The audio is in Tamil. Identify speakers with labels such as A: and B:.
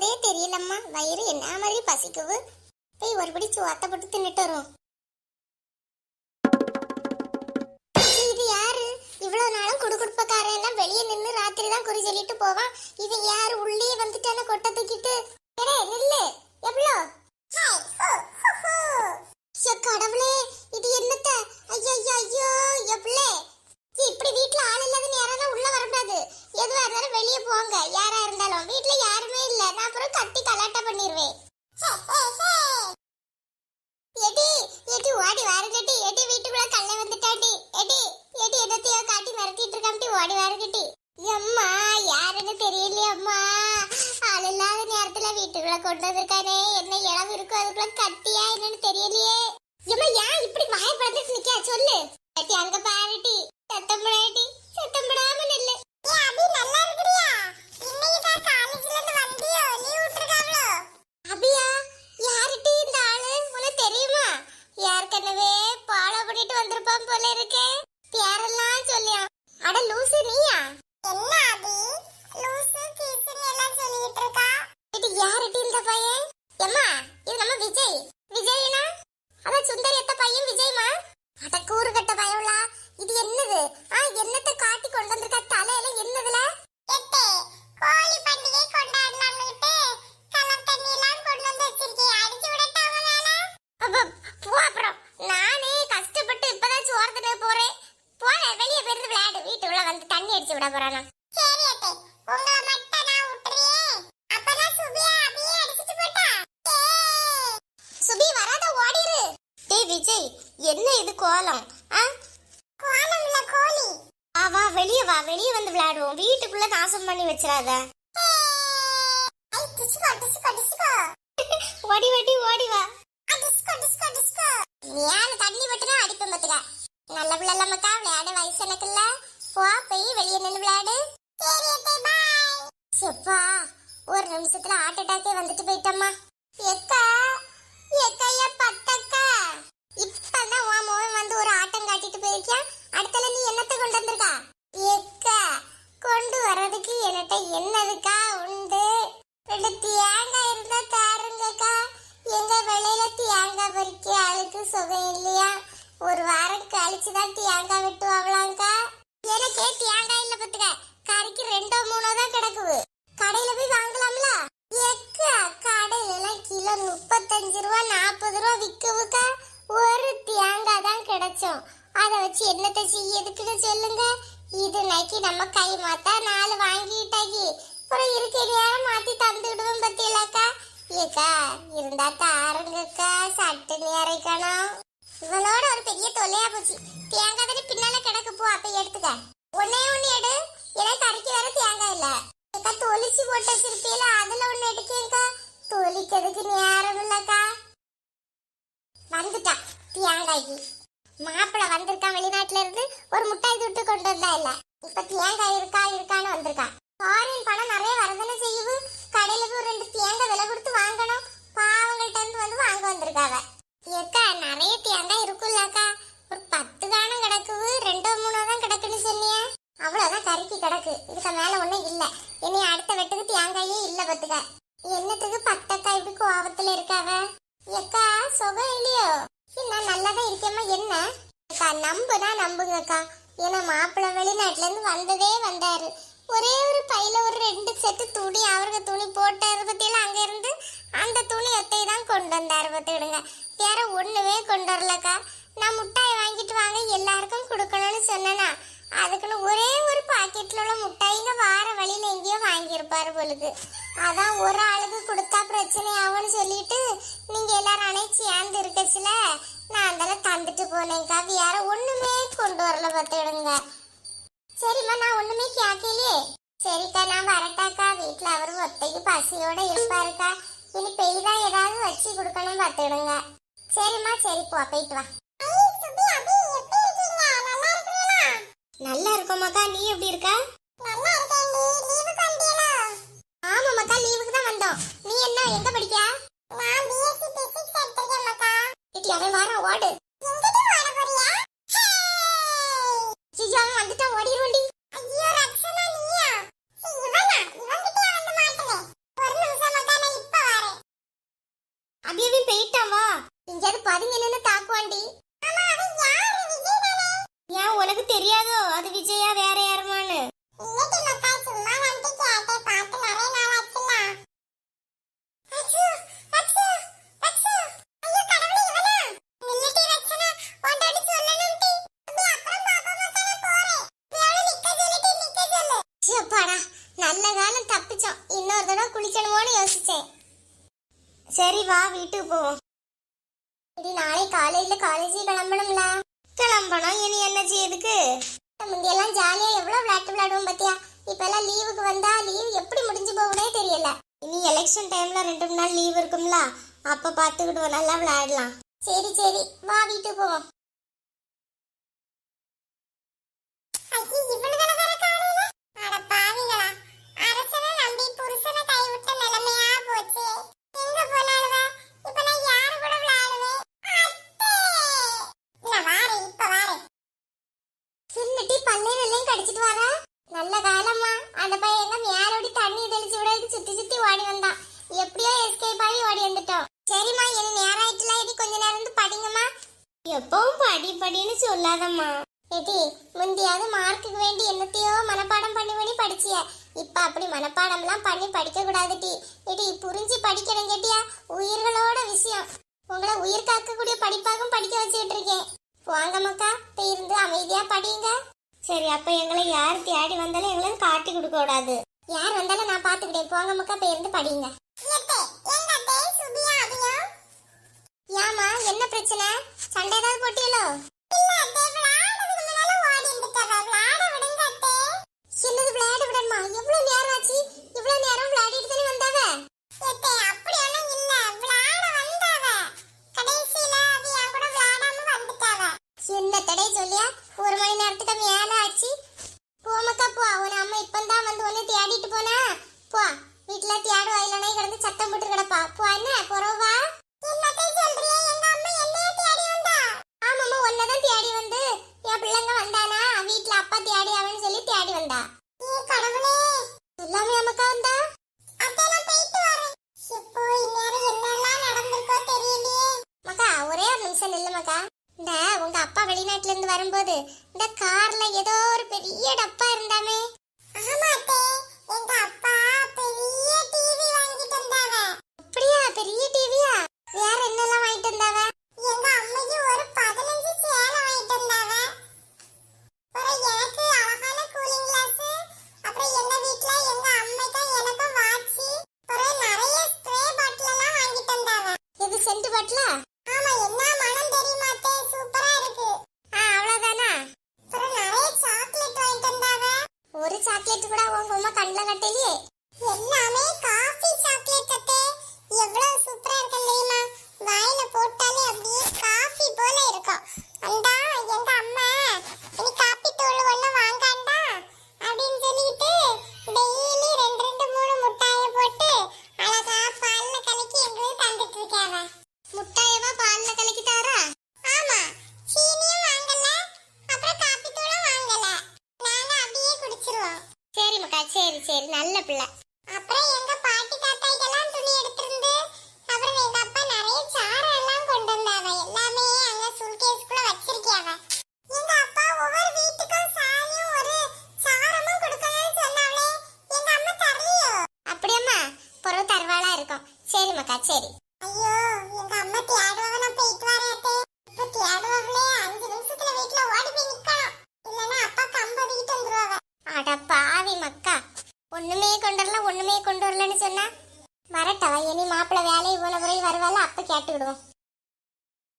A: போறதே தெரியலம்மா. வயிறு என்ன மாதிரி பசிக்குது? போய் ஒரு பிடிச்சு சோத்த போட்டு தின்னுட்டு வரும். இது யாரு? இவ்வளவு நாளும் குடுகுடுப்பக்காரன் எல்லாம் வெளியே நின்னு ராத்திரி தான் குறி சொல்லிட்டு போவான் இது யாரு? உள்ளே வந்துட்டான கொட்டை தூக்கிட்டு? எடே நில்லு. எவ்வளோ? கடவுளே இது என்னத்த? ஐயோ ஐயோ ஐயோ எவ்வளே? இப்படி வீட்டுல ஆள் இல்லாத நேரம் உள்ள வரக்கூடாது. எதுவா இருந்தாலும் வெளியே போங்க. யாரா இருந்தாலும். வீட்ல யாருமே இல்ல. நான் அப்புறம் கத்தி கலாட்டா பண்ணிடுவேன் எடி எடி ஓடி வாருங்கட்டி எடி வீட்டுக்குள்ள கல்ல வந்துட்டாடி எடி எடி என்னத்தையோ காட்டி மிரட்டிட்டு இருக்காமட்டி ஓடி வாருங்கட்டி அம்மா யாருன்னு தெரியலையே அம்மா. ஆள் இல்லாத நேரத்துல வீட்டுக்குள்ள கொண்டு வந்திருக்கானே. என்ன இளவு இருக்கும் அதுக்குள்ள கத்தியா என்னன்னு தெரியலையே. எம்மா ஏன் இப்படி வாய பறந்துட்டு நிக்க சொல்லு. கட்டி அங்க பாருட்டி அட லூசு நீயா? என்ன அபி லூசு கீசுன்னு எல்லாம் சொல்லிட்டு இருக்கா? இது யாருட்டி இந்த பையன்? எம்மா இது நம்ம விஜய். விஜய்னா? அத சுந்தரி அத்த பையன் விஜய்மா? அட கூறு கட்ட பயவுளா இது என்னது? ஆ என்னத்தை காட்டி கொண்டு வந்திருக்க? தலையில என்னதுல எட்டே கோழி பண்டிகை கொண்டாடலாம்னுட்டு கலர் தண்ணி எல்லாம் கொண்டு வந்து வச்சிருக்கேன் அடிச்சு விடட்டாம வேலை அப்ப போ அப்புறம் நானே கஷ்டப்பட்டு இப்பதான் சோறு தின்ன போறேன் போறேன் வெளியே போயிருந்து விளையாடு வீட்டுக்குள்ள வந்து தண்ணி அடிச்சு விட போறானா சரி அத்தை உங்களை மட்டும் நான் விட்டுறேன். அப்பதான் சுபியா அப்படியே அடிச்சிட்டு போட்டா. சுபி வராத ஓடிரு. டேய் விஜய் என்ன இது கோலம்? ஆ? கோலம் இல்ல கோழி. வா வா வெளிய வா வெளிய வந்து விளையாடுவோம். வீட்டுக்குள்ள நாசம் பண்ணி வச்சிராத ஓடி வாரம் தான் தேங்காய் வெட்டுவாங்களாங்க்கா எனக்கே தேங்காய் இல்ல பத்துக்க கறிக்கு ரெண்டோ மூணோ தான் கிடக்குது. கடையில போய் வாங்கலாம்ல? எக்கா கடையில எல்லாம் கிலோ முப்பத்தஞ்சு ரூபா நாற்பது ரூபா விற்கவுக்கா ஒரு தேங்காய் தான் கிடைச்சோம். அதை வச்சு என்னத்தை செய்யறதுக்குன்னு சொல்லுங்க. இது நைக்கி நம்ம கை மாத்தா நாலு வாங்கிட்டாக்கி அப்புறம் இருக்க நேரம் மாத்தி தந்து விடுவோம் பத்தியலாக்கா ஏக்கா இருந்தா தாருங்கக்கா சட்டு நேரைக்கணும் இவளோட ஒரு பெரிய தொல்லையா போச்சு. தேங்காய் தானே பின்னால கிடக்கு போ அப்ப எடுத்துக்க. ஒன்னே ஒண்ணு எடு. எனக்கு கறிக்கு வேற தேங்காய் இல்ல. அக்கா தொலிச்சு போட்டு வச்சிருப்பீல அதுல ஒண்ணு எடுக்கேக்கா தொலிக்கிறதுக்கு நேரம் இல்லக்கா. வந்துட்டா தேங்காய்க்கு. மாப்பிள்ள வந்திருக்கான் வெளிநாட்டுல இருந்து. ஒரு முட்டாய் துட்டு கொண்டு வந்தா இல்ல. இப்ப தேங்காய் இருக்கா இருக்கான்னு வந்திருக்கான் ஃபாரின் பணம் நிறைய வரதானே செய்யுது. நம்புனா நம்புங்கக்கா. ஏன்னா மாப்பிள்ளை வெளிநாட்டிலேருந்து வந்ததே வந்தார். ஒரே ஒரு பையில ஒரு ரெண்டு செட்டு துணி அவருக்கு துணி போட்டது பற்றியெல்லாம் அங்கேருந்து அந்த துணி ஒத்தை தான் கொண்டு வந்தார் பார்த்துக்கிடுங்க. வேற ஒன்றுமே கொண்டு வரலக்கா. நான் முட்டாய் வாங்கிட்டு வாங்க எல்லாருக்கும் கொடுக்கணும்னு சொன்னேனா. அதுக்குன்னு ஒரே ஒரு பாக்கெட்ல உள்ள முட்டாய்ங்க வார வழியில எங்கேயோ வாங்கியிருப்பாரு பொழுது. அதான் ஒரு ஆளுக்கு கொடுத்தா பிரச்சனை ஆகும்னு சொல்லிட்டு நீங்க எல்லாரும் அணைச்சி ஏந்து இருக்கச்சுல நான் அதெல்லாம் தந்துட்டு போனேன்க்கா. வேற ஒண்ணுமே கொண்டு வரல பார்த்துடுங்க சரிம்மா நான் ஒண்ணுமே கேட்கலையே. சரிக்கா நான் வரட்டாக்கா. வீட்டுல அவர் ஒத்தைக்கு பசியோட இருப்பாருக்கா. இனி பெய்தா ஏதாவது வச்சு கொடுக்கணும் பார்த்துடுங்க சரிம்மா சரி போ போயிட்டு வா. நல்லா இருக்கோமாக்கா நீ எப்படி இருக்க? நல்லா இருக்கேன் லீவுக்கு வந்தீங்களா ஆமா மக்கா லீவுக்கு தான் வந்தோம். நீ என்ன எங்க படிக்க? நான் பிஎஸ்சி பிசிக்ஸ் எடுத்திருக்கேன் மக்கா. இட்டி அவன் வர ஓடு எங்கடி ஓட போறியா ஜிஜா அவன் வந்துட்டா ஓடிடுவோண்டி ஐயோ ரக்ஷனா நீயா இவனா இவன்கிட்ட வந்து மாட்டனே ஒரு நிமிஷம் மக்கா போவாண்டி ஏன் உனக்கு தெரியாதோ அது விஜயா வேற யாருமான்னு அப்பாடா நல்ல காலம் தப்பிச்சோம் இன்னொரு தடவை குளிக்கணுமோன்னு யோசிச்சேன் சரி வா வீட்டுக்கு போவோம். இது நாளை காலையில காலேஜ் கிளம்பணும்ல. கிளம்பணும். இனி என்ன செய்யுதுக்கு முந்தையெல்லாம் ஜாலியா எவ்வளவு விளையாட்டு விளையாடுவோம் பாத்தியா? இப்ப எல்லாம் லீவுக்கு வந்தா லீவ் எப்படி முடிஞ்சு போகுனே தெரியல. இனி எலெக்ஷன் டைம்ல ரெண்டு மூணு நாள் லீவ் இருக்கும்ல. அப்ப பாத்துக்கிட்டு நல்லா விளையாடலாம். சரி சரி. வா வீட்டுக்கு போவோம் சின்னட்டி பல்லையும் வெள்ளையும் கடிச்சிட்டு வரா நல்ல காலம்மா அந்த பையன் எங்க மேலோடி தண்ணி தெளிச்சு விட சுத்தி சுத்தி ஓடி வந்தான் எப்படியோ எஸ்கேப் ஆகி ஓடி வந்துட்டோம் சரிம்மா இனி நேரம் ஆயிட்டுல இனி கொஞ்ச நேரம் இருந்து படிங்கம்மா எப்பவும் படி படின்னு சொல்லாதம்மா. ஏடி முந்தியாவது மார்க்குக்கு வேண்டி என்னத்தையோ மனப்பாடம் பண்ணி பண்ணி படிச்சிய. இப்ப அப்படி மனப்பாடம்லாம் பண்ணி படிக்க கூடாது டி ஏடி புரிஞ்சு படிக்கிறேன் கேட்டியா? உயிர்களோட விஷயம். உங்களை உயிர் காக்கக்கூடிய படிப்பாகவும் படிக்க வச்சுக்கிட்டு இருக்கேன். வாங்க மக்கா போய் இருந்து அமைதியா படிங்க சரி அப்ப எங்களை யார் தேடி வந்தாலும் எங்களை காட்டி கொடுக்க கூடாது. யார் வந்தாலும் நான் பாத்துக்கிட்டேன் போங்க மக்கா இருந்து படிங்க ஏமா என்ன பிரச்சனை? சண்டை ஏதாவது போட்டியலோ? என்னது விளையாட விடணுமா? எவ்வளவு நேரம் ஆச்சு? இவ்வளவு நேரம் விளையாடிட்டு தானே நிமிஷம் நில்லுமாக்கா இந்த உங்க அப்பா வெளிநாட்டுல இருந்து வரும்போது இந்த கார்ல ஏதோ ஒரு பெரிய டப்பா இருந்தாமே. ஆமா அத்தை எங்க அப்பா பெரிய டிவி வாங்கிட்டு வந்தாவ அப்படியா பெரிய டிவியா வேற என்னெல்லாம் வாங்கிட்டு வந்தாவ எங்க அம்மைக்கு ஒரு பதினஞ்சு சென்ட் பாட்டிலா ஆமா என்ன மனம் தெரியுமா அத்தை சூப்பரா இருக்கு ஆ அவ்வளவுதானா அப்புறம் நிறைய சாக்லேட் வாங்கிட்டு வந்தாவ ஒரு சாக்லேட் கூட உங்க அம்மா கண்ணில் கட்டலையே எல்லாமே காஃபி ஒண்ணுமே கொண்டு வரல ஒண்ணுமே கொண்டு வரலன்னு சொன்னா வரட்டவா? இனி மாப்பிள்ள வேலையை போன பிறகு வருவாள்? அப்ப கேட்டுக்கிடுவோம்.